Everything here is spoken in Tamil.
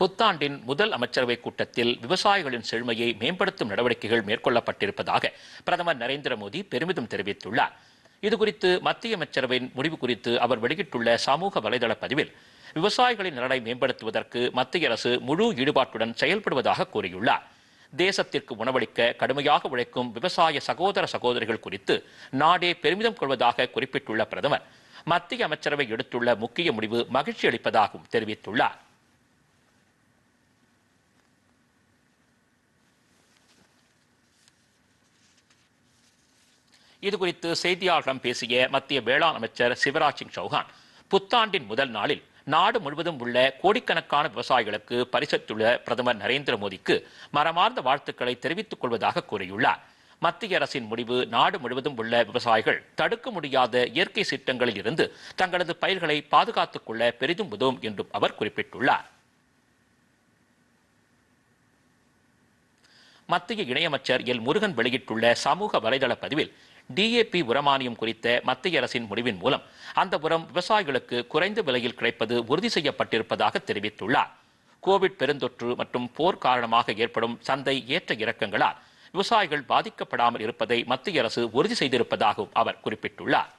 புத்தாண்டின் முதல் அமைச்சரவை கூட்டத்தில் விவசாயிகளின் செழுமையை மேம்படுத்தும் நடவடிக்கைகள் மேற்கொள்ளப்பட்டிருப்பதாக பிரதமர் நரேந்திர மோடி பெருமிதம் தெரிவித்துள்ளார். இதுகுறித்து மத்திய அமைச்சரவையின் முடிவு குறித்து அவர் வெளியிட்டுள்ள சமூக வலைதள பதிவில் விவசாயிகளின் நலனை மேம்படுத்துவதற்கு மத்திய அரசு முழு ஈடுபாட்டுடன் செயல்படுவதாக கூறியுள்ளார். தேசத்திற்கு உணவளிக்க கடுமையாக உழைக்கும் விவசாய சகோதர சகோதரிகள் குறித்து நாடே பெருமிதம் கொள்வதாக குறிப்பிட்டுள்ள பிரதமர் மத்திய அமைச்சரவை எடுத்துள்ள முக்கிய முடிவு மகிழ்ச்சி அளிப்பதாகவும் தெரிவித்துள்ளார். இதுகுறித்து செய்தியாளர்களிடம் பேசிய மத்திய வேளாண் அமைச்சர் சிவராஜ் சிங் சௌஹான் புத்தாண்டின் முதல் நாளில் நாடு முழுவதும் உள்ள கோடிக்கணக்கான விவசாயிகளுக்கு பரிசளித்துள்ள பிரதமர் நரேந்திர மோடிக்கு மரமார்ந்த வாழ்த்துக்களை தெரிவித்துக் கொள்வதாக கூறியுள்ளார். மத்திய அரசின் முடிவு நாடு முழுவதும் உள்ள விவசாயிகள் தடுக்க முடியாத இயற்கை சீற்றங்களில் இருந்து தங்களது பயிர்களை பாதுகாத்துக் கொள்ள பெரிதும் உதவும் என்றும் அவர் குறிப்பிட்டுள்ளார். மத்திய இணையமைச்சர் எல். முருகன் வெளியிட்டுள்ள சமூக வலைதள பதிவில் டிஏபி உரமானியம் குறித்த மத்திய அரசின் முடிவின் மூலம் அந்த உரம் விவசாயிகளுக்கு குறைந்த விலையில் கிடைப்பது உறுதி செய்யப்பட்டிருப்பதாக தெரிவித்துள்ளார். கோவிட் பெருந்தொற்று மற்றும் போர் காரணமாக ஏற்படும் சந்தை ஏற்ற இறக்கங்களால் விவசாயிகள் பாதிக்கப்படாமல் இருப்பதை மத்திய அரசு உறுதி செய்திருப்பதாகவும் அவர் குறிப்பிட்டுள்ளார்.